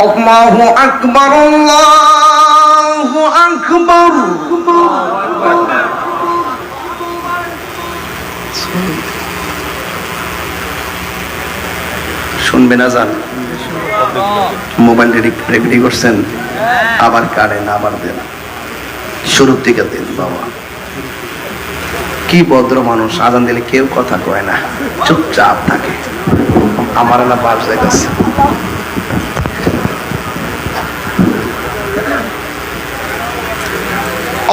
আল্লাহু আকবার আল্লাহু আকবার শুনবেন আজান? যান মোবাইল রেকর্ডিং করছেন? আবার কারেন, আবার দেন। শুরুর থেকে দিন, বাবা। কি ভদ্র মানুষ, আজান দিলে কেউ কথা কয় না। চুপচাপ থাকে। আমার না বাপ জায়গা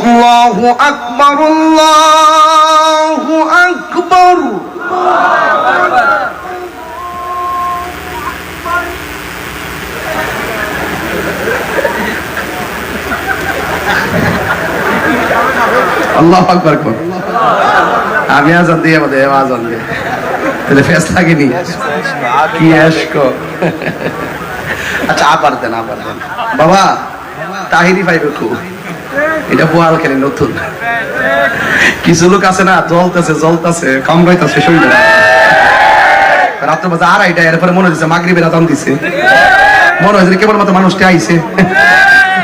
الله أكبر الله أكبر আল্লাহ আকবার কর। আমি আজান দিয়ে আমাদের আজান দিয়ে তাহলে ফেস লাগেনি? কি আসকো আচ্ছা আবার দেন আবার দেন। বাবা, তাহিরি পাইবে খুব এটা বোয়াল খেলে নতুন। কিছু লোক আছে না, জ্বলতেছে জ্বলতেছে কামড়াইতেছে শরীরে। রাত্র বাজে এরপরে মনে দিছে। মনে হয়েছে কেবল মতো মানুষটা আইছে।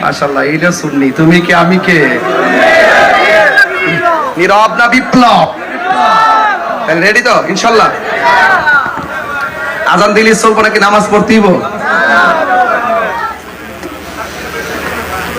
মাশাল্লাহ এইটা শুননি তুমি কে, আমি কে? নীরব না বিপ্লব? রেডি তো? ইনশাল্লাহ আজান দিলি চলবো নাকি নামাজ পড়তেইব?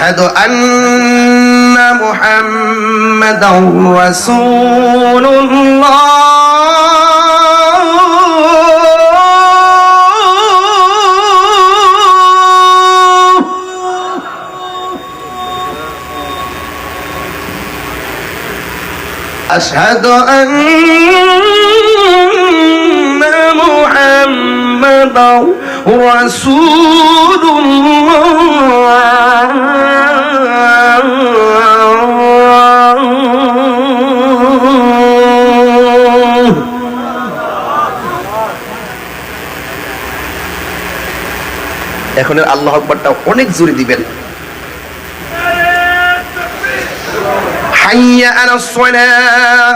أشهد أن محمدا رسول الله. أشهد أن محمدا رسول الله এখন এর আল্লাহ আকবরটা অনেক জোরে দিবেন حي على الصلاة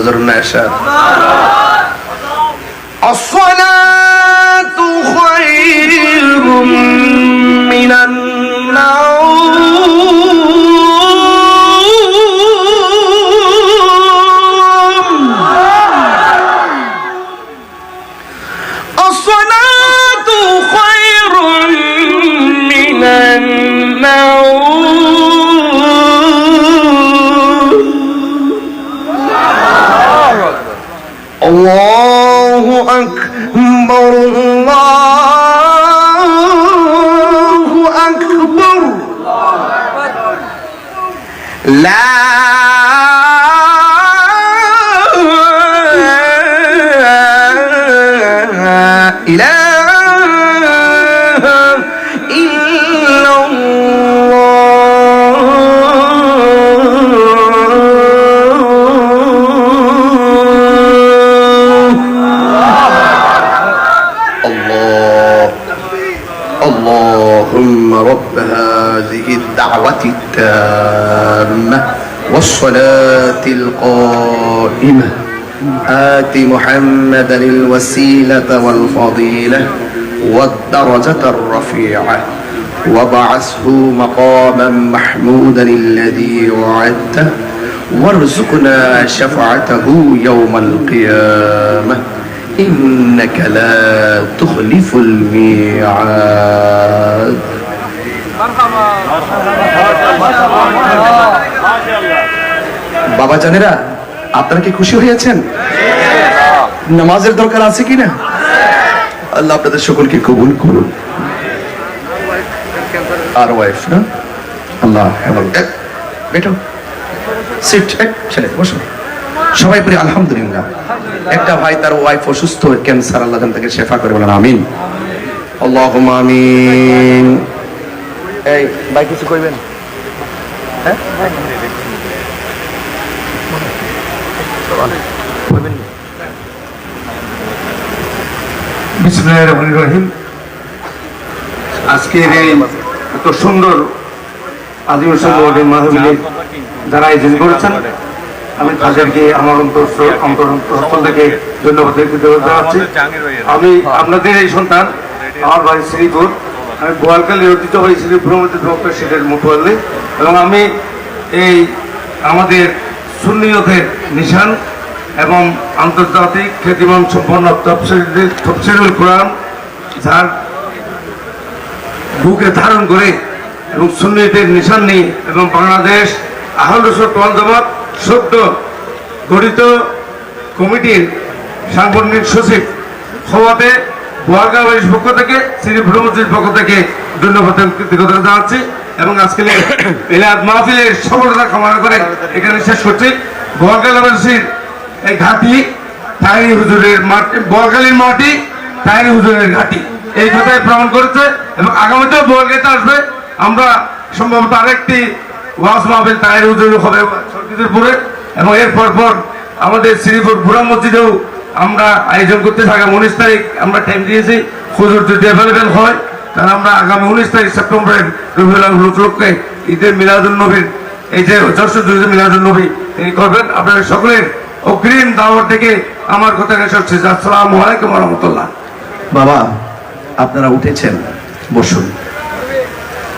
نظر شاف الصلاة خير من النوم Oh, والصلاة القائمة. آت محمدا الوسيلة والفضيلة والدرجة الرفيعة وبعثه مقاما محمودا الذي وعدته وارزقنا شفعته يوم القيامة. إنك لا تخلف الميعاد. বাবা জানেরা, আপনারা কি খুশি হয়েছেন নামাজের দরকার আছে কি না আল্লাহ আপনাদের সকলকে কবুল করুন আর ওয়াইফ না? আল্লাহ বেটো সিট এক ছেলে, বসো। সবাই পড়ি আলহামদুলিল্লাহ। একটা ভাই তার ওয়াইফ অসুস্থ ক্যান্সার আল্লাহ তাকে শেফা করে বলেন, আমিন। আল্লাহ আমিন। এই, ভাই কিছু কইবেন? হ্যাঁ? আজকের এত সুন্দর আদিবাসী মাহফিলে যারা করেছেন, আমি তাদেরকে, আমার থেকে ধন্যবাদ জানাচ্ছি। আমি আপনাদের এই সন্তান, আমার শ্রীপুর। আমি গোয়ালকালী ঐতিহ্যবাহী শ্রী ব্রহ্মতি ডক্টর সিটের মুখোয়াল্লি এবং আমি এই আমাদের সুন্নিয়তের নিশান এবং আন্তর্জাতিক খ্যাতিমান সম্পন্ন তফসিলুল কোরআন যার বুকে ধারণ করে এবং সুন্নিয়তের নিশান নিয়ে এবং বাংলাদেশ আহল জামাত সদ্য গঠিত কমিটির সাংগঠনিক সচিব হওয়াতে বোয়ালগাঁওয়ের পক্ষ থেকে শ্রী ব্রহ্মজির পক্ষ থেকে ধন্যবাদ কৃতজ্ঞতা জানাচ্ছি এবং আজকে এলাদ মাহফিলের সফলতা কামনা করে এখানে শেষ করছি। বোয়ালগাঁওবাসীর এই ঘাটি তাহিনী হুজুরের মাটি বোয়ালগালির মাটি তাহিনী হুজুরের ঘাটি। এই কথাই প্রমাণ করেছে এবং আগামীতেও বোয়ালগাঁতে আসবে। আমরা সম্ভবত আরেকটি ওয়াজ মাহফিল তাহিনী হুজুর হবে সরকিদুরপুরে এবং এরপর পর আমাদের শ্রীপুর বুড়া মসজিদেও আমরা আয়োজন করতে থাকা উনিশ তারিখ আমরা টাইম দিয়েছি। হুজুর যদি অ্যাভেলেবেল হয়, তাহলে আমরা আগামী উনিশ তারিখ সেপ্টেম্বরের রবিউল উপলক্ষে ঈদের মিলাদুল নবীর, এই যে যশোর মিলাদুল নবী, তিনি করবেন। আপনাদের সকলের অগ্রিম দাওয়ার থেকে আমার কথা শেষ হচ্ছে। আসসালামু আলাইকুম রহমতুল্লাহ। বাবা, আপনারা উঠেছেন, বসুন।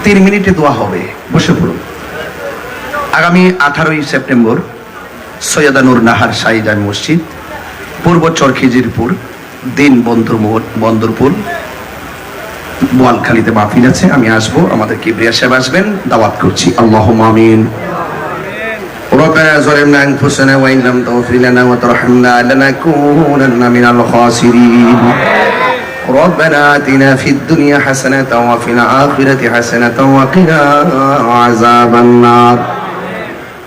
তিন মিনিটে দোয়া হবে, বসে পড়ুন। আগামী আঠারোই সেপ্টেম্বর সৈয়দানুর নাহার শাহিজান মসজিদ পূর্ব চরখিজিরপুর দিন বন্দর মোড় বন্দরপুর বোয়ালখালীতে মাহফিল আছে আমি আসবো আমাদের কিবরিয়া সাহেব আসবেন দাওয়াত করছি আল্লাহ আমিন ربنا ظلمنا انفسنا وان لم تغفر لنا وترحمنا لنكونن من الخاسرين ربنا آتنا في الدنيا حسنة وفي الآخرة حسنة وقنا عذاب النار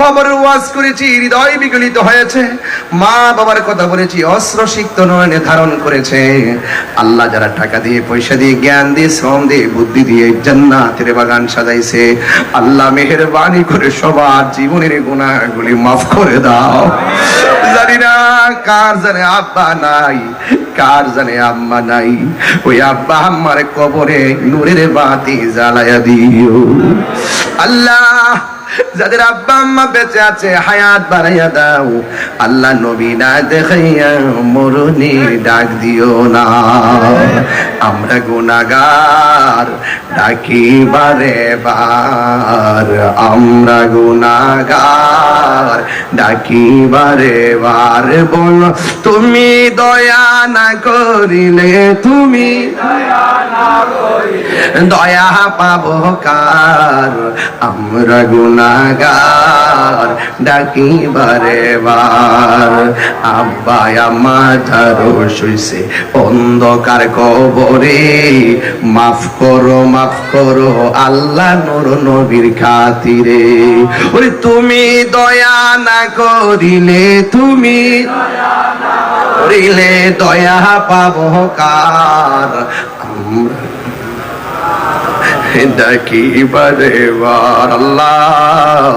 কবর ওয়াজ করেছি, হৃদয় বিগলিত হয়েছে। মা বাবার কথা বলেছি, অস্ত্র সিক্ত নয়নে ধারণ করেছে। আল্লাহ যারা টাকা দিয়ে, পয়সা দিয়ে, জ্ঞান দিয়ে, শ্রম দিয়ে, বুদ্ধি দিয়ে জান্নাতের বাগান সাজাইছে, আল্লাহ মেহেরবানি করে সবার জীবনের গুণাগুলি মাফ করে দাও। জানি না কার জানে আব্বা নাই, কার জানে আম্মা নাই। ওই আব্বা আম্মার কবরে নূরের বাতি জ্বালায়া দিও। আল্লাহ যাদের আব্বা আম্মা বেঁচে আছে, হায়াত বাড়াইয়া দাও। আল্লাহ নবী না দেখাইয়া মরুনি ডাক দিও না। আমরা গুনাগার ডাকি বারে বার আমরা গুনাগার। ডাকি বারে বার বল, তুমি দয়া না করিলে তুমি দয়া পাবো কার? আমরা গুনাগার ডাকি বারে। বার আব্বা আমার ধারো শুইছে, অন্ধকার কবরে, মাফ করো মাফ করো আল্লাহ নর নবীর খাতিরে। ওরে তুমি দয়া না করিলে, তুমি করিলে দয়া পাবো কার? আমরা ডাকি বারে আল্লাহ।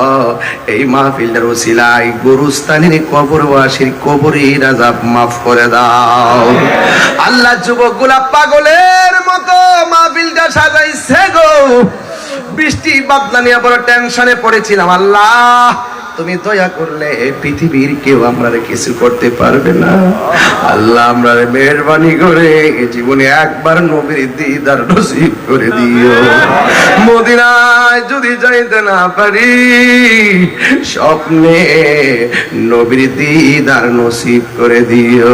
এই মাহফিলের ওসিলায় গুরুস্থানের কবরবাসীর কবরে রাজাব মাফ করে দাও। আল্লাহ যুবকগুলা পাগলের মতো মাহফিলটা সাজাইছে গো। বৃষ্টি বাদলা নিয়ে বড় টেনশনে পড়েছিলাম, আল্লাহ। তুমি দয়া করলে এই পৃথিবীর কেউ আমরা কিছু করতে পারবে না। আল্লাহ আমরা মেহরবানি করে জীবনে একবার নবীর দিদার নসিব করে দিও। মদিনায় যদি যাইতে না পারি, স্বপ্নে নবীর দিদার নসিব করে দিও।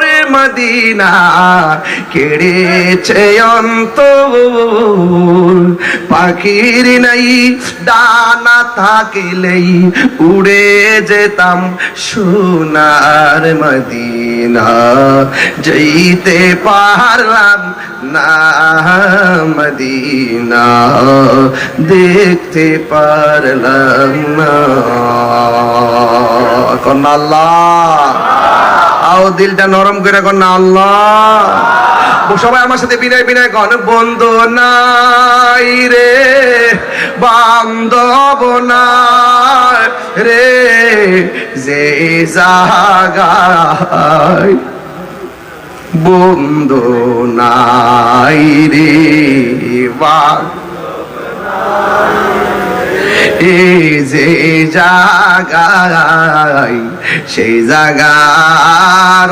মদিনা কেড়েছে অন্তর। পাখির নাই, ডানা থাকিলেই উড়ে যেতাম সোনার মদিনা। যেতে পারলাম না মদিনা, দেখতে পারলাম না। কন্যা আও দিলটা নরম করে কন্যা আল্লাহ। সবাই আমার সাথে বিনয় বিনয় গণ বন্ধ নাই রে, বান্ধব নাই রে, যে জাগায় বন্ধু নাই রে এই যে জাগায়, সেই জাগার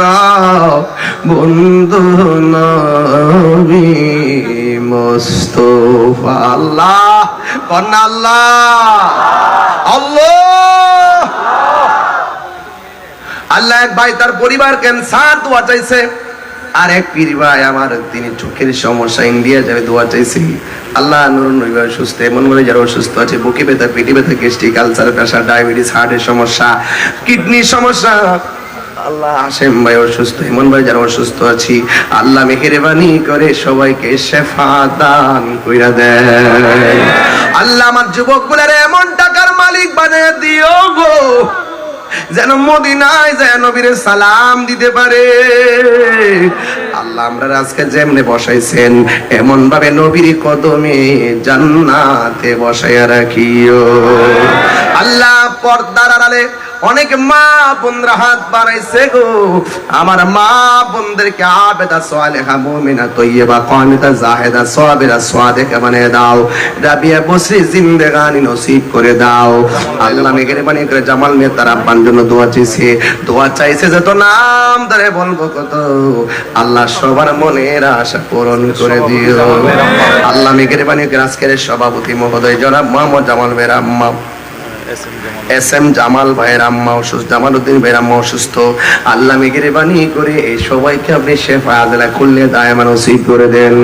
বন্ধু নবী মোস্তফা আল্লাহ। কন্যা আল্লাহ। আল্লাহ। আল্লাহ এক ভাই তার পরিবার ক্যান্সার দোয়া চাইছে। আর এক পীর ভাই আমার, তিনি চোখের সমস্যা, ইন্ডিয়া যাবে দোয়া চাইছি। আল্লাহ নুরুন নবী অসুস্থ এমন করে যারা অসুস্থ আছে, বুকে ব্যথা, পেটে ব্যথা, গ্যাস্ট্রিক আলসার, প্রেশার, ডায়াবেটিস, হার্টের সমস্যা, কিডনির সমস্যা। আল্লাহ হাসেম ভাই অসুস্থ, এমন ভাই যারা অসুস্থ আছি, আল্লাহ মেহেরবানি করে সবাইকে শেফা দান কইরা দেয়। আল্লাহ আমার যুবকগুলার এমন টাকার মালিক বানিয়ে দিও গো। যেন মদিনায় যায় নবীর সালাম দিতে পারে। আল্লাহ আমরা আজকে যেমনে বসাইছেন এমন ভাবে নবীর কদমে জান্নাতে বসাইয়া রাখিও। আল্লাহ পর্দার আড়ালে অনেক মা বোনরা হাত বাড়াইছে গো। আমার মা বোনদেরকে আবেদা সালেহা মুমিনা তৈয়বা কানিতা জাহেদা সাবিরা সাদেকা বানিয়ে দাও। রাবিয়া বসরি জিন্দেগানি নসিব করে দাও। আল্লাহ মেঘের বাণী করে জামাল মেয়ে তার আব্বান জন্য দোয়া চাইছে। দোয়া চাইছে যত নাম ধরে বলব কত। আল্লাহ সবার মনের আশা পূরণ করে দিও। আল্লাহ মেঘের করে আজকের সভাপতি মহোদয় জনাব মোহাম্মদ জামাল মেয়ের আম্মা। এস এম জামাল ভাইয়ের আম্মা অসুস্থ জামাল উদ্দিন ভাইয়ের আম্মা অসুস্থ। আল্লাহ মেগেরেবানি করে এই সবাইকে আপনি শেফা আদলা খুললে দায়মান নসিব করে দেন।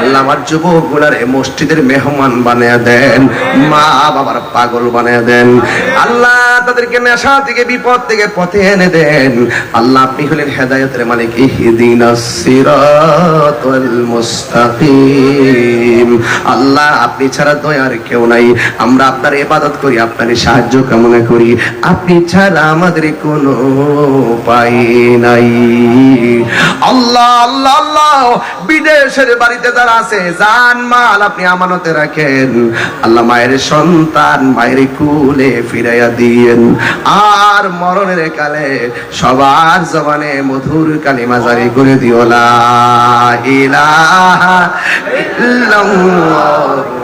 আল্লাহ আমার যুবকগুলার এই মসজিদের মেহমান বানিয়ে দেন, মা বাবার পাগল বানিয়ে দেন। আল্লাহ তাদেরকে নেশা থেকে, বিপদ থেকে পথে এনে দেন। আল্লাহ আপনি হলেন হেদায়তের মালিক ইহদিনাস সিরাতাল মুস্তাকিম। আল্লাহ আপনি ছাড়া দয়ার কেউ নাই। আমরা আপনার ইবাদত করি, আপনার সাহায্য কামনা করি। আপনি ছাড়া আমাদের কোনো উপায় নাই। আল্লাহ আল্লাহ আল্লাহ, বিদেশের বাড়িতে যারা আছে, জান, মাল আপনি আমানতে রাখেন। আল্লাহ মায়ের সন্তান মায়ের কুলে ফিরাইয়া দিয়েন। আর মরণের কালে সবার জবানে মধুর কালিমা জারি করে দিও, লা ইলাহা ইল্লাল্লাহ।